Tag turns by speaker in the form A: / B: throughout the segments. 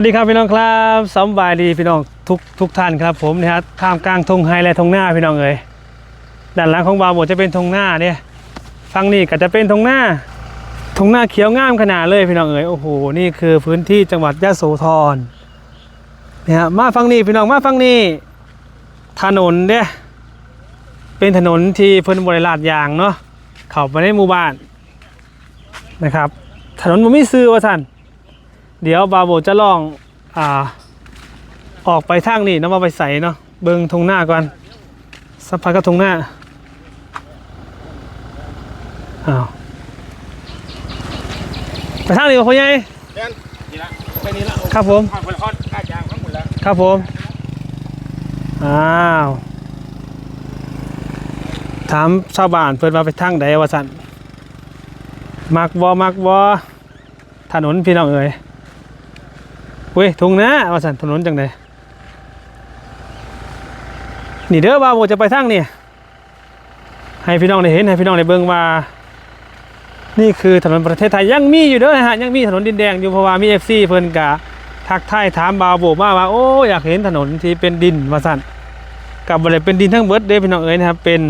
A: สวัสดีครับพี่น้องครับสบายดีพี่น้องทุกทุกท่านครับผมนะครับท่ามกลางทงไฮและทงหน้าพี่น้องเอ๋ยด้านหลังของบาร์โบจะเป็นทงหน้าเนี่ยฝั่งนี้ก็จะเป็นทงหน้าทงหน้าเขียวงามขนาดเลยพี่น้องเอ๋ยโอ้โหนี่คือพื้นที่จังหวัดยะโสธรเนี่ยฮะมาฝั่งนี้พี่น้องมาฝั่งนี้ถนนเนี่ยเป็นถนนที่เพิ่นบริลาดยางเนาะเข้าไปในหมู่บ้านนะครับ ถนนมันไม่ซื้อว่าท่าน เดี๋ยวบาโบจะลองอ่าออกไปทางนี้เนาะมาไปใส่เนาะเบิงทงหน้าก่อนสักพักก็ทงหน้าอ้าวไปทางนี้ก่อนพ่อใหญ่
B: เดินนี่ละไปนี่ละ
A: ครับผม
B: ข้าวคนละคอข้ายางทั้งหมดแล้ว
A: ครับผมอ้าวถามชาวบ้านเพิ่นว่าไปทางใดว่าสั่นมักบ่มักบ่ถนนพี่น้องเอ๋ย เว้ยทงน้าว่าสันถนนจังไดนี่เด้อบ่าโบจะไปทางนี่ให้พี่น้องได้เห็นให้พี่น้องได้เบิ่งว่านี่คือถนนประเทศไทยยังมีอยู่เด้อนะฮะยังมีถนนดินแดงอยู่เพราะว่ามี FC เพิ่นกะทักทายถามบาวโบมาว่าโอ้อยากเห็นถนนที่เป็นดินมาสั่นกับบริเป็นดินทั้งเบิดเด้พี่น้องเอ๋ยนะครับเป็น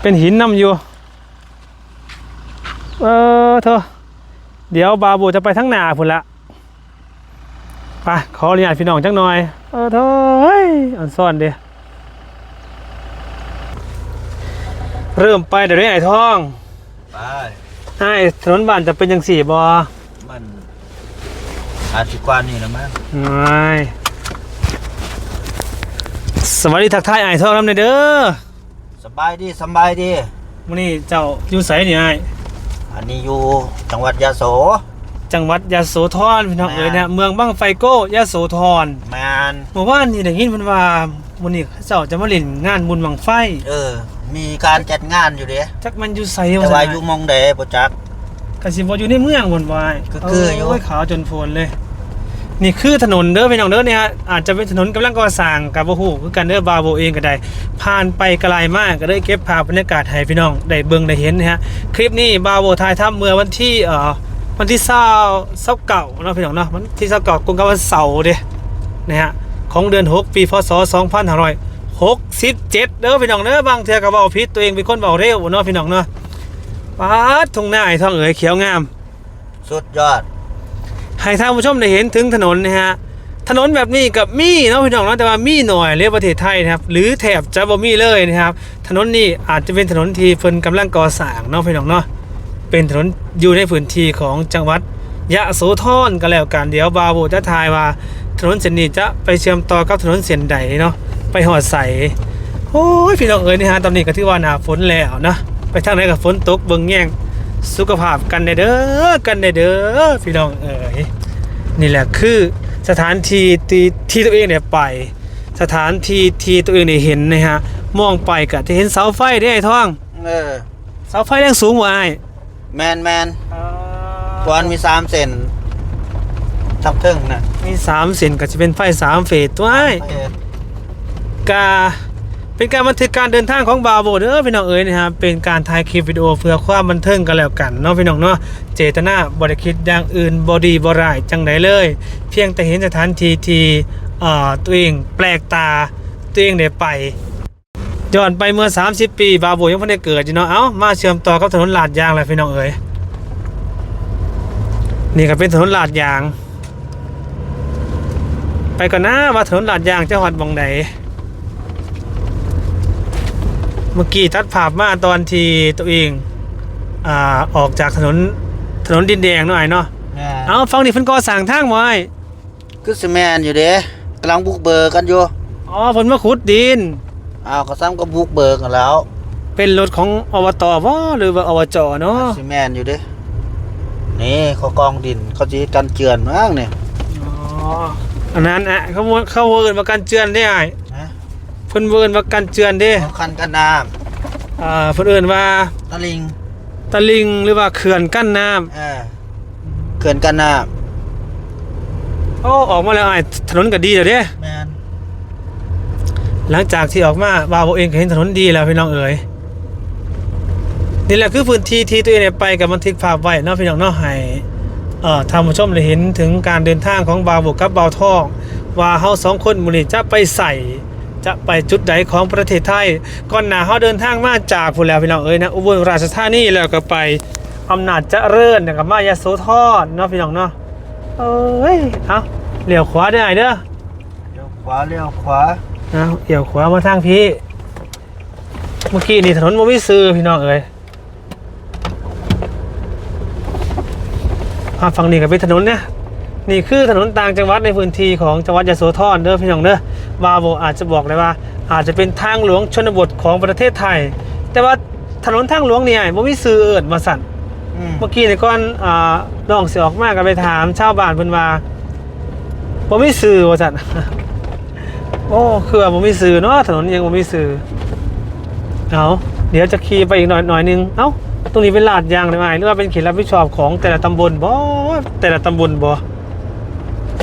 A: เป็นหินนำอยู่เออเธอเดี๋ยวบาวโบจะไปทั้งหนาพุ่นละ ไปขออนุญาตพี่น้องจักหน่อย เออเธอเฮ้ยอันซ่อนเดียเริ่มไปเดี๋ยวนี้ไอ้ทอง
C: ไป
A: ไอ้ถนนบ้านจะเป็นยังสี่บอ
C: มันอาจสิกว่านี่นะมั้ง
A: ไม่สวัสดีทักทายไอ้ายทองน้ำในเด้อ
C: สบายดีสบายดี
A: มื้อนี้เจ้าอยู่ไสนี่ไอ้าย
C: อันนี้อยู่จังหวัดยะโส
A: จังหวัดยะโสธรพี่น้อง
C: แม่
A: เอ๋ยนะเมืองบั้งไฟโก้ยะโสธร
C: แมน
A: เมื่อวานนี่ได้ยินเพิ่นว่ามื้อนี้เจ้าจะมาเล่นงานบุญบังไฟ
C: เออ มีการจัดงานอยู่เด้
A: จักมันอยู่ไส
C: แต่
A: ว่า
C: ว่า
A: ซั่น
C: อยู่หมองใดบ่จัก
A: ก็สิบ่อยู่ในเมืองบ่นว่า
C: ก็คืออยู่
A: โอ้ยขาวจนโพนเลย นี่คือถนนเด้อพี่น้องเด้อเนี่ยฮะอาจจะเป็นถนนกำลังก่อสร้างกับบ่ฮู้คือกันเด้อบาโบเองก็ได้ ผ่านไปไกลมากก็ได้เก็บภาพบรรยากาศให้พี่น้องได้เบิ่งได้เห็นนะฮะคลิปนี้บาโบถ่ายทำเมื่อวันที่เอ่อ วันที่เศร้าเศร้าเก่าเนาะพี่น้องเนาะวันที่เศร้าเก่ากงกับวันเสาร์เด้นะฮะของเดือน6ปีพศ2567เด้อพี่น้องเด้อบางเทื่อก็เว้าผิดตัวเองเป็นคนเว้าเร็วเนาะพี่น้องเนาะปาดทุ่งนาไอ้ท้องเอ๋ยเขียวงาม
C: สุดยอด
A: ให้ท่านผู้ชมได้เห็นถึงถนนนะฮะถนนแบบนี้กับมีเนาะพี่น้องเนาะแต่ว่ามีหน่อยเรียกประเทศไทยนะครับ หรือแถบจะบ่มีเลยนะครับ ถนนนี้อาจจะเป็นถนนที่เพิ่นกำลังก่อสร้างเนาะพี่น้องเนาะ เป็นถนนอยู่ในพื้นที่ของจังหวัดยะโสธรก็แล้วกันเดี๋ยวบาวโบจะทายว่าถนนเส้นนี้จะไปเชื่อมต่อกับถนนเส้นใดเนาะไปหอดใสโอ้ยพี่น้องเอ๋ยนี่ฮะตอนนี้ก็ถือว่าหนาฝนแล้วนะไปทางไหนกับฝนตกเบิ่งแย่งสุขภาพกันได้เด้อกันได้เด้อพี่น้องเอ๋ยนี่แหละคือสถานที่ที่ที่ตัวเองเนี่ยไป สถานที่ที่ตัวเองเนี่ยเห็นนะฮะมองไปก็จะเห็นเสาไฟได้ไอ้ท่อง
C: เออ
A: เสาไฟแรงสูงกว่าไอ้
C: แมนแมนกวนมี3เซนทับทึ่งนะ
A: มีสามเส้นก็จะเป็นไฟสามเฟสตัวไอ้
C: เออกา
A: เป็นการบันทึกการเดินทางของบาโบเด้อพี่น้องเอ๋ยนะครับเป็นการถ่ายคลิปวิดีโอเพื่อความบันเทิงกันแล้วกันเนาะพี่น้องเนาะเจตนาบริคิดอย่างอื่นบอดีบรายจังไดเลย เพียงแต่เห็นสถานที่ที่เอ่อตัวเองแปลกตาตัวเองได้ไป ย้อนไปเมื่อ 30 ปี บาโบยังไม่ได้เกิดอยู่เนาะ เอ้า มาเชื่อมต่อกับถนนลาดยางเลยพี่น้องเอ๋ยนี่ก็เป็นถนนลาดยาง ไปก่อนนะว่าถนนลาดยางจะหอดบองไหนเมื่อกี้ทัดภาพมาตอนที่ตัวเองอ่าออกจากถนนถนนดินแดงหน่อยเนาะ
C: แม่น
A: เอาฟังนี่เพิ่นก่อสร้างทางบ่ไอ้
C: คือสิแมนอยู่เด้กำลังบุกเบิกกันอยู่
A: อ๋อเพิ่นมาขุดดิน
C: อ้าวก็ซ้ำก็บุกเบิกกันแล้ว
A: เป็นรถของอบตบ่หรือว่าอบจเนาะ
C: สิแมนอยู่เด้นี่เขากองดินเขาจีกันเจือนมากเนี่ย
A: อ๋ออันนั้นอะเขาว่าเขาเวิร์นประกันเจือนได้ไอ้
C: นะ
A: เพิ่นเวิร์นประกันเจือนเด้
C: เขาคันกันน้
A: อ่าเพิ่นเอิ้นว่าำ
C: ตะลิง
A: ตะลิงหรือว่าเขื่อนกั้นน้ำ
C: เออเขื่อนกันน้
A: โอ้ออกมาแล้วไอ้ถนนก็ดีแล้วเด้ำ
C: แมน
A: หลังจากที่ออกมาบ่าวเองก็เห็นถนนดีแล้วพี่น้องเอ๋ยนี่แหละคือพื้นที่ที่ตัวเองไปกับบันทึกภาพไว้เนาะพี่น้องเนาะให้เอ่อท่านผู้ชมได้เห็นถึงการเดินทางของบาวบกับบาวทองว่าเฮาสองคนมื้อนี้จะไปใส่จะไปจุดใดของประเทศไทยก่อนหน้าเฮาเดินทางมาจากพุ่นแล้วพี่น้องเอ้ยนะอุบลราชธานีแล้วก็ไปอำนาจเจริญแล้วก็มายาโสธรเนาะพี่น้องเนาะเอ้ยเอาเลี้ยวขวาได้เด้อ
C: เลี้ยวขวาเลี้ยวขวา
A: เอาเลี้ยวขวามาทางพี่ เมื่อกี้นี่ถนนบ่มีซื้อพี่น้องเอ้ยอ่าฝั่งนี้ก็เป็นถนนเนี่ยนี่คือถนนต่างจังหวัดในพื้นที่ของจังหวัดยโสธรเด้อพี่น้องเด้อวาโบอาจจะบอกเลยว่า อาจจะเป็นทางหลวงชนบทของประเทศไทย แต่ว่าถนนทางหลวงเนี่ยบ่มีซื้อเอิ้นมาสั่น
C: อืม
A: เมื่อกี้นี่ก่อนอ่าน้องสิออกมาก็ไปถามชาวบ้านเพิ่นว่าบ่มีซื้อว่าสั่น โอ้คือว่าบ่มีซื้อเนาะถนนยังบ่มีซื้อเอาเดี๋ยวจะขี่ไปอีกหน่อยหน่อยนึงเอ้าตรงนี้เป็นลาดยางได้ไหมหรือว่าเป็นเขตรับผิดชอบของแต่ละตำบลบ่แต่ละตำบลบ่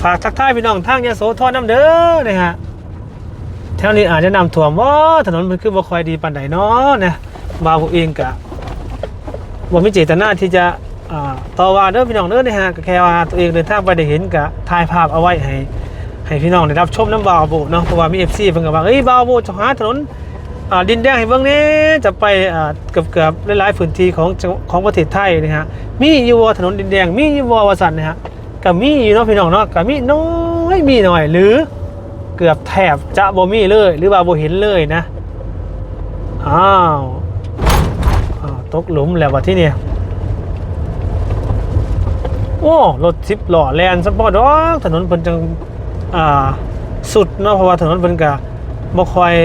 A: ฝากทักทายพี่น้องทางยโสธรน้ำเด้อนะฮะแถวนี้อาจจะนำถ่วมว่าถนนมันคือบ่ค่อยดีปานใดเนาะนะบาวผมเองกะบ่มีเจตนาที่จะอ่าต่อว่าเด้อพี่น้องเด้อนะฮะก็แค่ว่าตัวเองเดินทางไปได้เห็นกะถ่ายภาพเอาไว้ให้ ให้พี่น้องได้รับชมน้ำบาวโบเนาะเพราะว่ามี FC เพิ่นก็ว่าเอ้ยบาวโบจะหาถนนดินแดงให้เบิ่งแหน่จะไปอ่าเกือบๆหลายๆพื้นที่ของของประเทศไทยนะฮะมีอยู่บ่ถนนดินแดง มีอยู่บ่ว่าซั่นนะฮะก็มีอยู่เนาะพี่น้องเนาะก็มีน้อยมีหน่อยหรือเกือบแทบจะบ่มีเลย หรือว่าบ่เห็นเลยนะอ้าวตกหลุมแล้วว่าที่เนี่ยโอ้รถสิบล้อแลนสปอร์ตถนนเพิ่นจัง อ่าสุดเนาะเพราะว่าถนนเพิ่นก็บ่ค่อย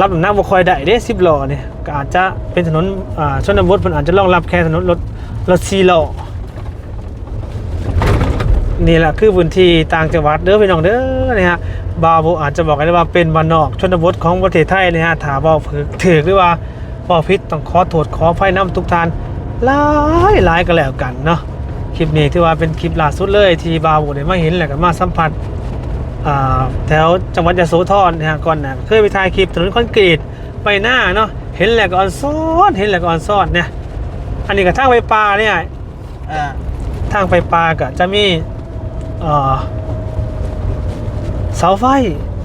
A: รับน้ำหนักบ่ค่อยได้เด้สิบล้อเนี่ยก็อาจจะเป็นถนนอ่าชนบทเพิ่นอาจจะรองรับแค่ถนนรถรถ4ล้อนี่แหละคือพื้นที่ต่างจังหวัดเด้อพี่น้องเด้อนะฮะบาวโบอาจจะบอกกันได้ว่าเป็นบ้านนอกชนบทของประเทศไทยนะฮะถาบอถือถือหรือว่าบอพิษต้องขอโทษขอไฟน้ำทุกทานหลายหลายก็แล้วกันเนาะ คลิปนี้ถือว่าเป็นคลิปล่าสุดเลยที่บาวโบได้มาเห็นแหละกันมาสัมผัสอ่าแถวจังหวัดยโสธรนะฮะก่อนนะเคยไปถ่ายคลิปถนนคอนกรีตไปหน้าเนาะเห็นแหละก็ออนซ้อนเห็นแหละก็ออนซ้อนเนี่ยอันนี้ก็ทางไปปลาเนี่ย
C: อ่า
A: ทางไปปลาก็จะมีเอ่อเสาไฟ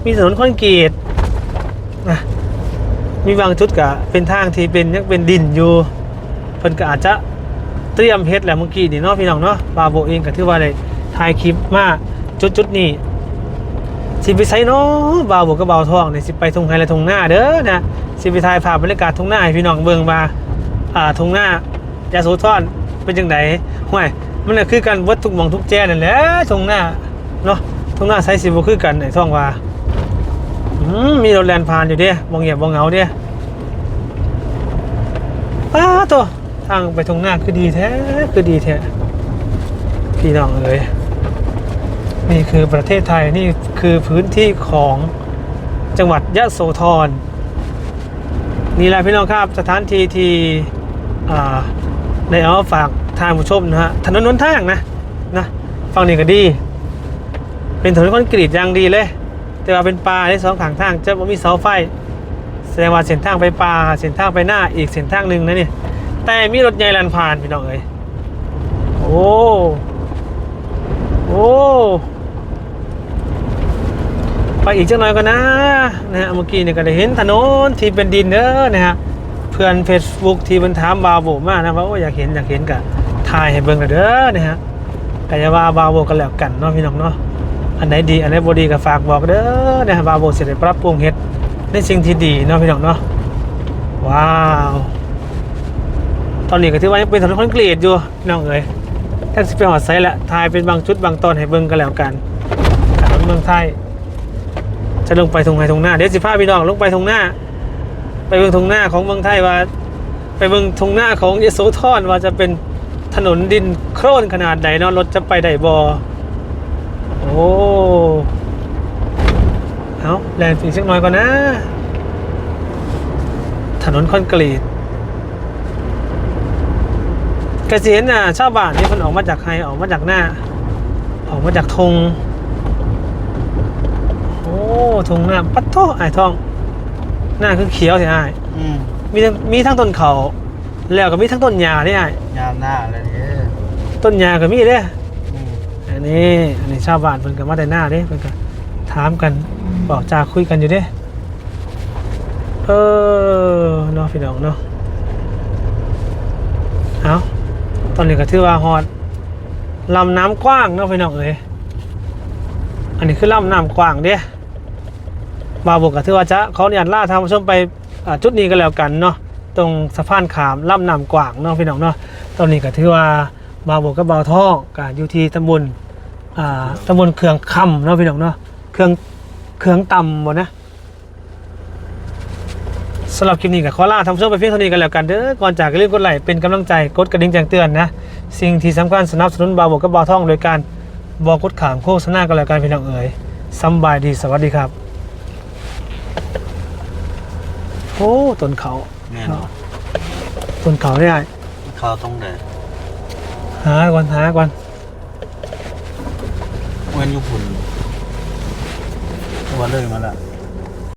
A: มีถนนคอนกรีตนะมีบางจุดก็เป็นทางที่เป็นยังเป็นดินอยู่เพิ่นก็อาจจะ เตรียมเฮ็ดแหละเมื่อกี้นี่เนาะพี่น้องเนาะบาโบเองก็ถือว่าได้ถ่ายคลิปมาจุดจุดๆนี้สิไปไสเนาะบาโบกับบ่าวทองเนี่ยสิไปทุ่งไฮและทุ่งหน้าเด้อนะสิไปถ่ายภาพบรรยากาศทุ่งหน้าให้พี่น้องเบิ่งว่าอ่าทุ่งหน้ายาโสธรเป็นจังไดห่วยมันน่ะคือกันวัดทุกมองทุกแจ้นั่นแหละตรงหน้าเนาะตรงหน้าไซสิบ่คือกันไอ้ท่องว่าอืมมีรถแลนผ่านอยู่เด้บ่งเหยียบบ่เหงาเด้ป้าตัว ทางไปตรงหน้าคือดีแท้คือดีแท้พี่น้องเอ้ยนี่คือประเทศไทยนี่คือพื้นที่ของจังหวัดยะโสธรนี่แหละพี่น้องครับสถานที่ที่ในเอามาฝากทางผู้ชมนะฮะถนนนนทางนะนะฝั่งนี้ก็ดี เป็นถนนคอนกรีตอย่างดีเลย แต่ว่าเป็นป่าที่สองขางทางจะม่มีเสาไฟ แสดงว่าเส้นทางไปป่าเส้นทางไปหน้าอีกเส้นทางหนึ่งนะเนี่ย แต่มีรถใหญ่ลันผ่านพี่น้องเอ้ยโอ้ โอ้ ไปอีกจังหน่อยก็นะนะฮะเมื่อกี้เนี่ยก็ได้เห็นถนนที่เป็นดินเด้อนะฮะเพื่อนเฟซบุ๊กที่มันถามบาโบมากนะว่าโอ้อยากเห็นอยากเห็นกับถ่ายให้เบิ่งกันเด้อนะฮะกายาว่าบาโบกันแล้วกันเนาะพี่น้องเนาะอันไหนดีอันไหนบ่ดีก็ฝากบอกเด้อนะฮะบาโบเสิได้ปรับปรุงเฮ็ดในสิ่งที่ดีเนาะพี่น้องเนาะว้าว ตอนนี้ก็ถือว่ายังเป็นถนนคอนกรีตอยู่น้องเอ้ยแท็กซี่ไปหอดไซส์ละถ่ายเป็นบางจุดบางตอนให้เบิ่งกันแล้วกันถนนเมืองไทยจะลงไปทงไหนทงหน้าเดี๋ยวสิพาพี่น้องลงไปทงหน้า ไปเบิ่งทงหน้าของเมืองไทยว่า ไปเบิ่งทงหน้าของยโสธรว่าจะเป็นถนนดินโครนขนาดไหนเนาะรถจะไปได้บอโอ้เอาแลนอีกสักหน่อยก่อนนะ ถนนคอนกรีต กระเสียนน่ะชาวบ้านที่มันออกมาจากไฮออกมาจากหน้า ออกมาจากธงโอ้ธงหน้าปัดโทไอ้ายทอง หน้าคือเขียวใช่ไหม
C: อืม
A: มีทั้งมีทั้งต้นเขาแล้วก็มีทั้งต้นหญ้าได้ไอ้
C: ยามหน้าเลยเนี่ย
A: ต้นยาก็มีเด้อันนี้อันนี้ชาวบ้านเพิ่นก็มาแต่หน้าเด้เพิ่นก็ถามกันบอกจาคุยกันอยู่เด้เออเนาะพี่น้องเนาะเอา ตอนนี้ก็ถือว่าฮอดลำน้ำกว้างเนาะพี่น้องเอ้ยอันนี้คือลำน้ำกว้างเด้บาวบกก็ถือว่าจะเขาเนี่ยล่าทางผู้ชมไปจุดนี้ก็แล้วกันเนาะตรงสะพานขามลำน้ำกว้างเนาะพี่น้องเนาะตอนนี้ก็ถือว่าบาวบกกับบาวท่องก็อยู่ที่ตำบลอ่าตำบลเคืองคำเนาะพี่น้องเนาะเครืองเครืองต่ำหมดนะ สำหรับคลิปนี้ก็ขอลาทำช่วงไปเพียงเท่านี้กันแล้วกันเด้อก่อนจากก็รีบกดไลค์เป็นกำลังใจกดกระดิ่งแจ้งเตือนนะสิ่งที่สำคัญสนับสนุนบาวบกกับบาวท่องโดยการบอกกดขามโฆษณากันแล้วกันพี่น้องเอ๋ยสำบายดีสวัสดีครับโอ้ต้นเขา
C: แม่น
A: ต้นเขาเนี่ย
C: เข้าตรงไหน
A: หาก่อนหาก่อน
C: เว้นอยู่พุ่นตัวเลยมาละ